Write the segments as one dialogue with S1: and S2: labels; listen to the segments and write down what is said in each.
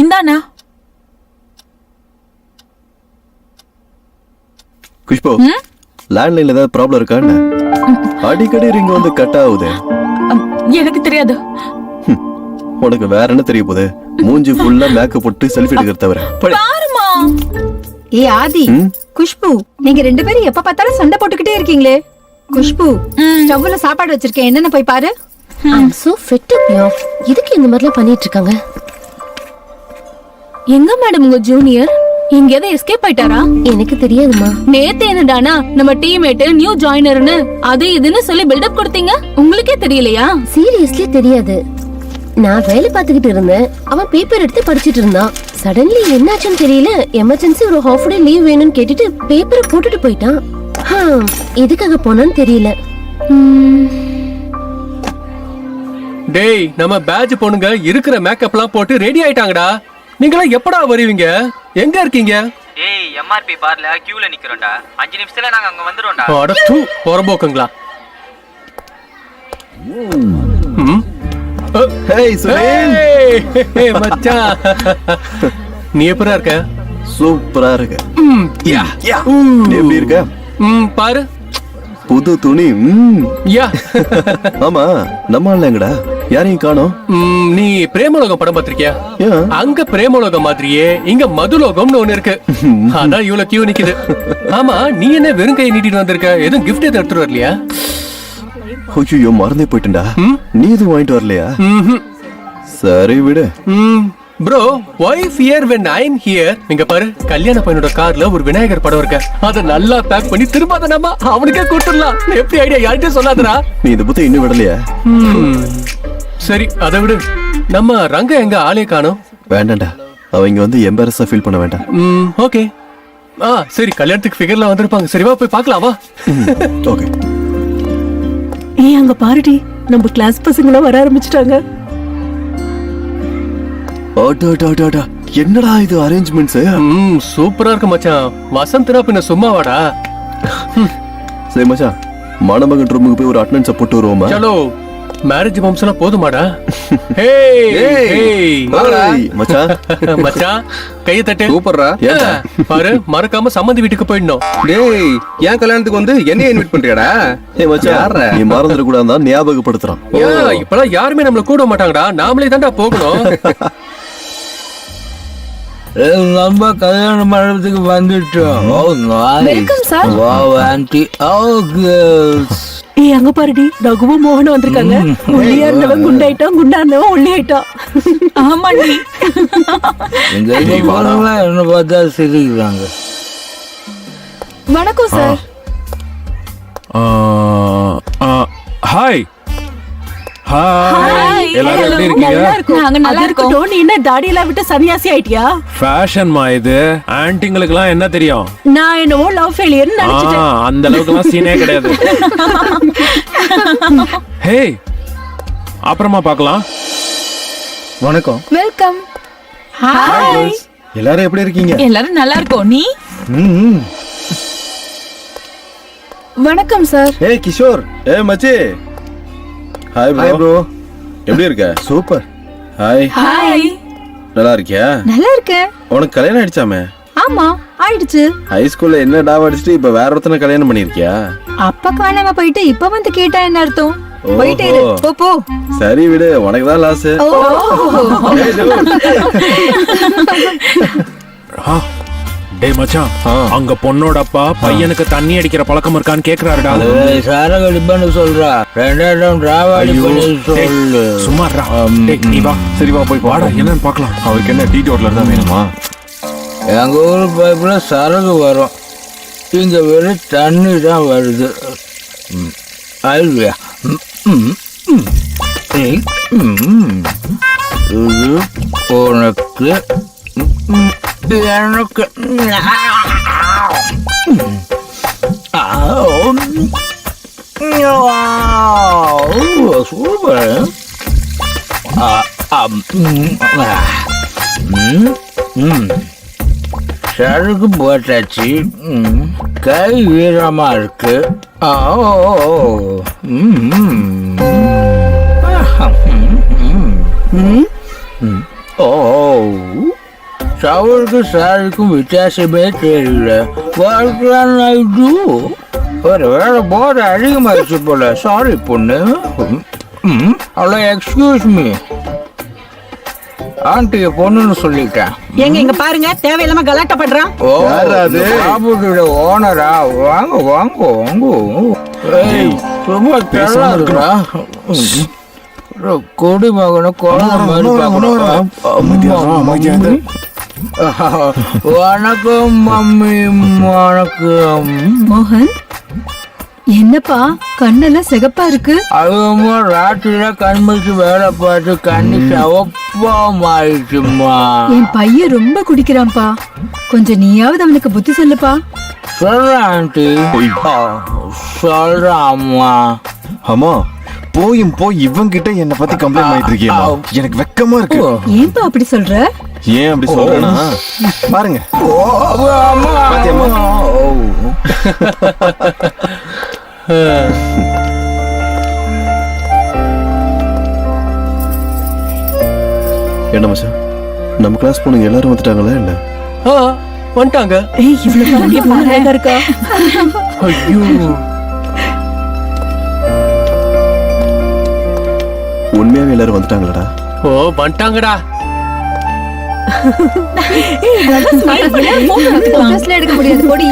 S1: இந்தாண்ணா.
S2: குஷ்பு லேண்ட்லைன்ல ஏதாவது ப்ராப்ளம் இருக்கான்னு அடிக்கடி ரிங் வந்து கட் ஆகுது.
S1: அம், எனக்கு தெரியாது.
S2: உனக்கு வேற என்ன தெரிய போகுது? மூஞ்சி ஃபுல்லா மேக்கப் போட்டு செல்ஃபி எடுக்கிற தவிர.
S1: பாருமா.
S3: ஏ ஆதி குஷ்பு நீங்க ரெண்டு பேரும் எப்ப பார்த்தாலும் சண்டை போட்டுக்கிட்டே இருக்கீங்களே. குஷ்பு ஸ்டவ்ல சாப்பாடு வச்சிருக்கேன். என்னன்னு போய் பாரு.
S4: ஐம் சோ ஃபெட் அப் யா இதுக்கு இந்த மாதிரிலாம் பண்ணிட்டு இருக்காங்க?
S1: எங்க மேடம் உங்க ஜூனியர் எங்கேயாவது எஸ்கேப் ஆயிட்டாரா?
S4: எனக்கு தெரியாதுமா
S1: நேத்து என்னடானா நம்ம டீம்மேட் நியூ ஜாயினர்னு அது இதுன்னு சொல்லி பில்டப் கொடுத்தீங்க? உங்களுக்கே தெரியலையா?
S4: சீரியஸ்லி தெரியாது. நான் வேலை பார்த்துக்கிட்டு இருந்தேன். அவன் பேப்பர் எடுத்து படிச்சிட்டு இருந்தான். சடன்லி என்னாச்சுன்னு தெரியல. எமர்ஜென்சி ஒரு ஹாஃப் டே லீவ் வேணும்னு கேட்டுட்டு பேப்பரை போட்டுட்டு போயிட்டான். எதுக்காக போனான்னு தெரியல.
S5: டேய் நம்ம பேட்ச் பொண்ணுங்க இருக்கிற மேக்கப்லாம் போட்டு ரெடி ஆயிட்டாங்கடா. நீங்களாம் எப்படா வருவீங்க? எங்க இருக்கீங்க?
S6: ஏய் எம்ஆர்பி பார்ல கியூல நிக்கிறோம்டா. அஞ்சு நிமிஷத்துல நாங்க அங்க வந்துடும்டா
S5: அட தூ புறம்போக்குங்களா
S2: ஹேய் சுரேன்
S5: மச்சான். நீ எப்படா இருக்க?
S2: சூப்பரா இருக்கு.
S5: ம், யா.
S2: நீ எப்படி இருக்க?
S5: ம், பாரு.
S2: புது துணி ம்.
S5: யா.
S2: ஆமா நம்ம ஆள் எங்கடா? யாரையும் காணோம்?
S5: நீ பிரேமலோகம் படம் பார்த்திருக்கியா? அங்க பிரேமலோகம் மாதிரியே இங்க மதுலோகம்னு ஒண்ணு இருக்கு. அதான் இவ்வளவு கியூ நிக்குது. ஆமா நீ என்ன வெறும் கை நீட்டிட்டு வந்திருக்க? எதுவும் கிஃப்ட் எதுவும் எடுத்துட்டு வரலையா?
S2: ஐயோ மறந்தே போயிட்டேன்டா.
S5: ம்?
S2: நீ எதுவும் வாங்கிட்டு வரலையா. சரி விடு.
S5: Bro wife here when I'm here இங்க பாரு கல்யாண பையனோட கார்ல ஒரு விநாயகர் படம் இருக்க. அத நல்லா பேக் பண்ணி திரும்ப அதை நம்ம அவனுக்கே கொடுத்துடலாம். எப்படி ஐடியா யார்கிட்டயும் சொல்லாதடா.
S2: நீ இந்த புத்தகம் இன்னும் விடலையா.
S5: சரி அதை விடு. நம்ம ரங்க எங்க ஆளே காணோம்?
S2: வேண்டாம்டா. அவங்க வந்து எம்பாரஸா ஃபீல் பண்ண வேண்டாம்.
S5: ம் ஓகே ஆ சரி கல்யாணத்துக்கு ஃபிகர்ல வந்திருப்பாங்க. சரி வா போய் பார்க்கலாம் வா.
S2: ஓகே
S7: ஏய் அங்க பாருடி. நம்ம கிளாஸ் பசங்களாம் வர ஆரம்பிச்சிட்டாங்க.
S2: ஆட்டோ ஆட்டோ ஆட்டோ ஆட்டோ என்னடா இது அரேஞ்ச்மெண்ட்ஸ்
S5: ம் சூப்பரா இருக்கு மச்சான். வசந்த்னா பின்ன சும்மா வாடா.
S2: சரி மச்சான். மணமகன் ரூமுக்கு போய் ஒரு அட்டனன்ஸ் போட்டு வருவோமா?
S5: சலோ. மேரேஜ் வம்சம்லாம் போதுமாடா.
S2: மச்சான்.
S5: மச்சான் கைய தட்டு.
S8: சூப்பர்ரா?
S5: பாரு மறக்காம சம்மந்தி வீட்டுக்கு போயிடணும்.
S8: டேய் என் கல்யாணத்துக்கு வந்து என்னைய இன்வைட் பண்றியாடா?
S2: ஏய் மச்சான்? நீ மறந்துட கூடாது ஞாபகப்படுத்துறான்.
S5: ஏன் இப்பெல்லாம் யாருமே நம்மள கூட மாட்டாங்கடா. நாமளே தான்டா போகணும்.
S9: நம்ம கல்யாண மண்டபத்துக்கு வந்துட்டோம். Oh
S1: Welcome, sir.
S9: Wow aunty oh
S7: அங்க பாருடி. ரகுவும் மோகனும் வந்திருக்காங்க. ஒல்லியா இருந்தவன் குண்டாயிட்டான் குண்டா இருந்தவன் ஒல்லி ஆயிட்டான்
S1: ஆமாண்டி
S9: இந்த என்ன பார்த்தா சிரிக்கிறாங்க.
S1: வணக்கம் சார்
S10: ஹாய். ஹாய் எல்லாரும் எப்படி இருக்கீங்க?
S1: நாங்க நல்லா இருக்கோம்.
S7: இருக்கட்டும் நீ என்ன தாடி எல்லாம் விட்டு சன்னியாசி ஆயிட்டியா?
S10: ஃபேஷன் மா இது? ஆன்ட்டிங்களுக்குலாம் என்ன தெரியும்?
S7: நான் என்னவோ லவ் ஃபெயிலியர் நினைச்சிட்டேன்.
S10: அந்த அளவுக்குலாம் சீனே கிடையாது. ஹே அப்புறமா பார்க்கலாம்.
S8: வணக்கம்.
S1: வெல்கம் ஹாய்
S8: எல்லாரும் எப்படி இருக்கீங்க?
S1: எல்லாரும் நல்லா இருக்கோம். நீ? வணக்கம் சார்
S2: ஏய் கிஷோர். ஏய் மச்சி. ஹாய்
S8: ஹாய்
S2: ப்ரோ
S8: ப்ரோ
S2: எப்படி இருக்க?
S8: சூப்பர்
S2: ஹாய்
S1: ஹாய்
S2: நல்லா இருக்கியா?
S3: நல்லா இருக்க
S2: உனக்கு கல்யாணம் ஆயிடுச்சாமே?
S3: ஆமா ஆயிடுச்சு.
S2: ஹை ஸ்கூல்ல என்ன டாவ் அடிச்சுட்டு இப்ப வேற ஒருத்தனை கல்யாணம் பண்ணிருக்கியா
S3: அப்ப காணாம போயிட்டு இப்ப வந்து கேட்டா என்ன அர்த்தம்? போயிட்டே இரு. போ போ.
S2: சரி விடு உனக்கு தான் லாஸ்
S10: டேய் மச்சான் அங்க பொண்ணோட அப்பா பையனுக்கு தண்ணி அடிக்கிற பழக்கம் இருக்கான்னு கேக்குறாருடா.
S9: சாரக அடிப்பான்னு சொல்றா. ரெண்டாயிரம் பண்ணி சொல்லு.
S10: சும்மா இருடா. டேய், நீ வா.
S2: சரி வா போய்
S10: வாடா என்னன்னு பார்க்கலாம்.
S2: அவருக்கு என்ன டீ டோட்லர் தான் வேணுமா?
S9: எங்க ஊர் பைப்ல சரகு வரும். இங்க வெறும் தண்ணி தான் வருது. இது உனக்கு எனக்கு சூப்பர் சரக்கு போட்டாச்சு. கை வீரமா இருக்கு. ஓ, ஓ, ஓ. ம், ம். ஆஹா, ம், ம். ம், ம். ஓ ஓ. ஷவருக்கு சாருக்கும் வித்தியாசமே தெரியல வாழ்க்கை ஒரு வேலை போத அதிகமாகிடுச்சு போல சாரி பொண்ணு ம் அவ்வளோ எக்ஸ்கியூஸ் மீ ஆண்டிய பொண்ணுன்னு சொல்லிட்டேன்
S7: எங்க இங்க பாருங்க தேவையில்லாம கலாட்டா பண்றான்
S9: ஓ
S8: யார் அது?
S9: சாப்பிட்டு ஓனரா வாங்க வாங்க வாங்க ரொம்ப கொடி மகனும் குழந்தை மாதிரி பார்க்கணும். வணக்கம் மம்மி. வணக்கம்.
S3: மோகன் என்னப்பா கண்ணெல்லாம் சிகப்பா இருக்கு?
S9: அதுவுமா ராத்திரில கண்மிச்சு வேலை பார்த்து கண்ணு சவப்பா மாறிடுச்சுமா
S3: என் பையன் ரொம்ப குடிக்கிறான்ப்பா. கொஞ்சம் நீயாவது அவனுக்கு புத்தி சொல்லுப்பா.
S9: சொல்றேன் ஆண்டி. சொல்றேன் அம்மா.
S8: அம்மா போயும் போய் இவன் கிட்ட என்ன பத்தி கம்ப்ளைண்ட் பண்ணிட்டு இருக்கியம்மா. எனக்கு வெக்கமா இருக்கு.
S3: ஏன்பா அப்படி சொல்ற?
S8: ஏன் அப்படி சொல்றேன்னா? பாருங்க?
S2: என்ன மச்சான்? நம்ம கிளாஸ் பொண்ணுங்க எல்லாரும் வந்துட்டாங்களா என்ன?
S5: ஆ வந்துட்டாங்க.
S7: ஏய் இவ்வளவு பாருங்க பாரு. அழகா இருக்கா
S5: ஐயோ.
S2: உண்மையாவே எல்லாரும் வந்துட்டாங்களடா?
S5: ஓ வந்துட்டாங்கடா.
S3: எடுக்க முடியாது பொடி.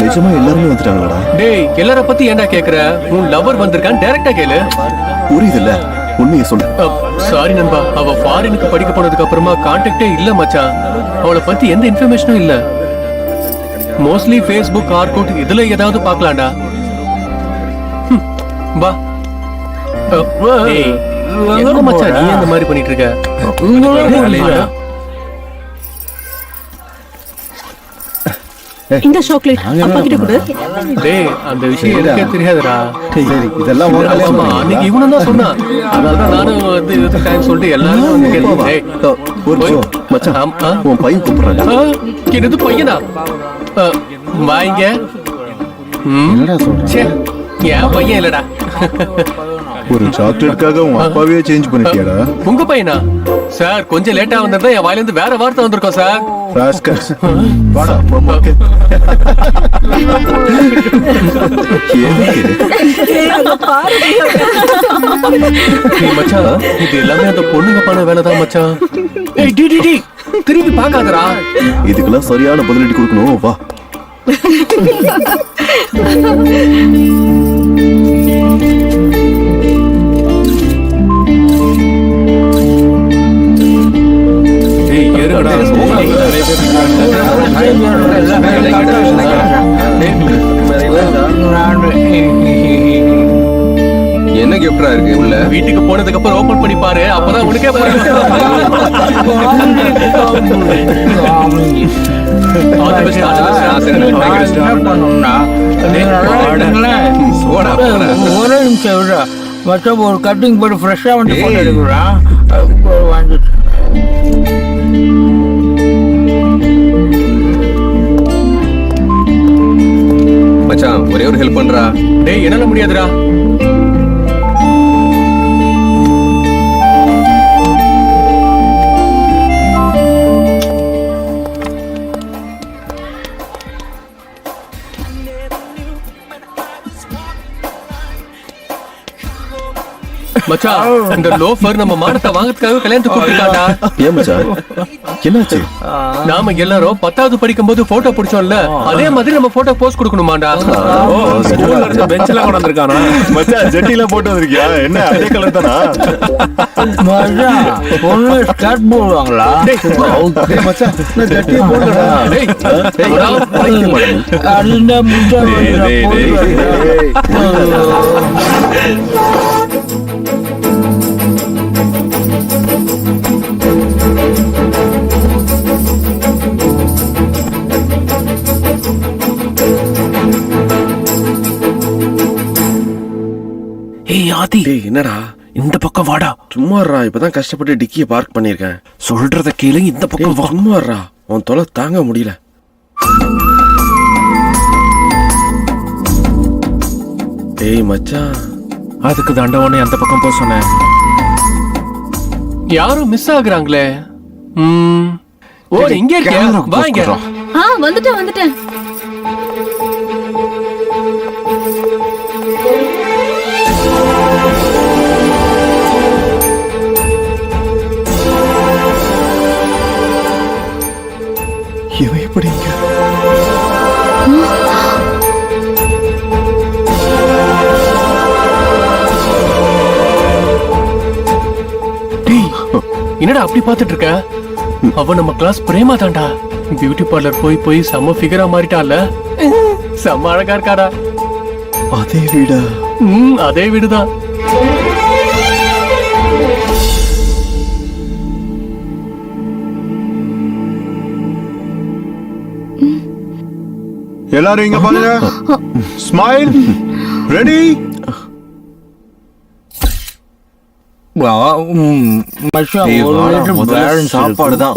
S2: நிஜமா எல்லாருமே வந்துட்டாங்களடா?
S5: டேய் எல்லார பத்தி ஏன்டா கேக்குற? உன் லவர் வந்திருக்கான் டைரக்டா கேளு.
S2: புரியுதுல்ல. உண்மையை சொல்லு.
S5: சாரி நண்பா. அவ ஃபாரினுக்கு படிக்க போனதுக்கு அப்புறமா கான்டாக்டே இல்ல மச்சான். அவளை பத்தி எந்த இன்ஃபர்மேஷனும் இல்ல. மோஸ்ட்லி ஃபேஸ்புக் ஆர்கோட் இதுல ஏதாவது பார்க்கலாம்டா. வா. என்ன மச்சான் நீ அந்த மாதிரி பண்ணிட்டு இருக்க
S7: இந்த சாக்லேட் அப்பா கிட்ட கொடு.
S5: டேய் அந்த விஷயம் எனக்கே தெரியாதுடா.
S8: சரி இதெல்லாம் உன் கல்யாணம்
S5: அன்னைக்கு இவனும் தான் சொன்னான். அதனாலதான் நானும் வந்து இது டைம் சொல்லிட்டு எல்லாரும் வந்து கேட்டேன்.
S2: ஒரு நிமிஷம் மச்சான்? உன் பையன் கூப்பிடுறாங்க.
S5: என்னது பையனா? வாங்க.
S8: என்னடா சொல்ற?
S5: ச்சே, என் பையன் இல்லடா.
S8: ஒரு சாக்லேட்டுக்காக உன் அப்பாவே சேஞ்ச் பண்ணிட்டியாடா.
S5: உங்க பையனா சார் கொஞ்சம் லேட்டா வந்திருந்தா என் வாயில இருந்து வேற வார்த்தை வந்திருக்கோம் சார்.
S2: வாடா. எதுக்கு இது?
S5: ஏய் மச்சான் இது எல்லாமே அந்த பொண்ணுங்க பண்ண வேலை தான் மச்சான். ஏய் டி டி டி திரும்பி பார்க்காதடா.
S2: இதுக்கெல்லாம் சரியான பதிலடி கொடுக்கணும் வா.
S5: ஏய் ஏறுடா
S8: என்ன? கிஃப்டா இருக்கு உள்ள?
S5: வீட்டுக்கு போனதுக்கு அப்புறம் ஓபன் பண்ணி பாரு. அப்பதான் உனக்கே
S9: ஒரே நிமிஷம் விடுறா மொத்தம் ஒரு கட்டிங் போட்டு ஃப்ரெஷ்ஷாக வந்து போட்டு எடுக்கிறான் வந்துட்டு
S8: மச்சான் ஒரே ஒரு ஹெல்ப் பண்றா.
S5: டேய் என்னால முடியாதுடா. மச்சான் இந்த லோஃபர் நம்ம மானத்தை வாங்கறதுக்காக கல்யாணத்துக்கு கூப்பிட்டாடா
S2: ஏன் மச்சான் என்னாச்சு?
S5: நாம எல்லாரும் பத்தாவது படிக்கும் போது போட்டோ பிடிச்சோம்ல அதே மாதிரி நம்ம போட்டோ போஸ்ட் கொடுக்கணுமாடா
S10: ஸ்கூல்ல இருந்து பெஞ்சில கொண்டு வந்திருக்கானா?
S8: மச்சான் ஜெட்டில போட்டு வந்திருக்கியா? என்ன அதே கலர் தானா?
S9: மச்சான் பொண்ணு ஸ்கர்ட் போடுவாங்களா?
S8: டேய் மச்சான் நான் ஜட்டியை போடலடா
S5: டேய்,
S9: அந்த முட்டை
S10: ஏய்
S8: டேய் என்னடா?
S10: இந்த பக்கம் வாடா.
S8: சும்மாறா இப்பதான் கஷ்டப்பட்டு டிக்கியை பார்க் பண்ணிருக்கேன்
S10: சொல்றத கேளு இந்த பக்கம் வா.
S8: சும்மாறா உன் தொலை தாங்க முடியல. டேய் மச்சான்.
S10: அதுக்கு தாண்டவனே அந்த பக்கம் போக சொன்னேன்.
S5: யாரும் மிஸ் ஆகுறாங்களே? ம். ஓ இங்க இருக்கியா?
S8: கேமரா
S5: வா இங்க.
S8: போட்டுறோம்.
S1: ஆ வந்துட்டேன் வந்துட்டேன்.
S5: டேய் என்னடா அப்படி பாத்துட்டு இருக்க அவ நம்ம கிளாஸ் பிரேமா தான்டா பியூட்டி பார்லர் போய் போய் செம்ம ஃபிகரா மாறிட்டால. செம்ம அழகா இருக்காடா.
S8: அதே வீடா?
S5: ம் அதே வீடுதான்.
S8: எல்லாரும் இங்க பாருங்க. ஸ்மைல் ரெடி முதல்ல
S9: பேலன்ஸ்
S8: சாப்பாடு தான்.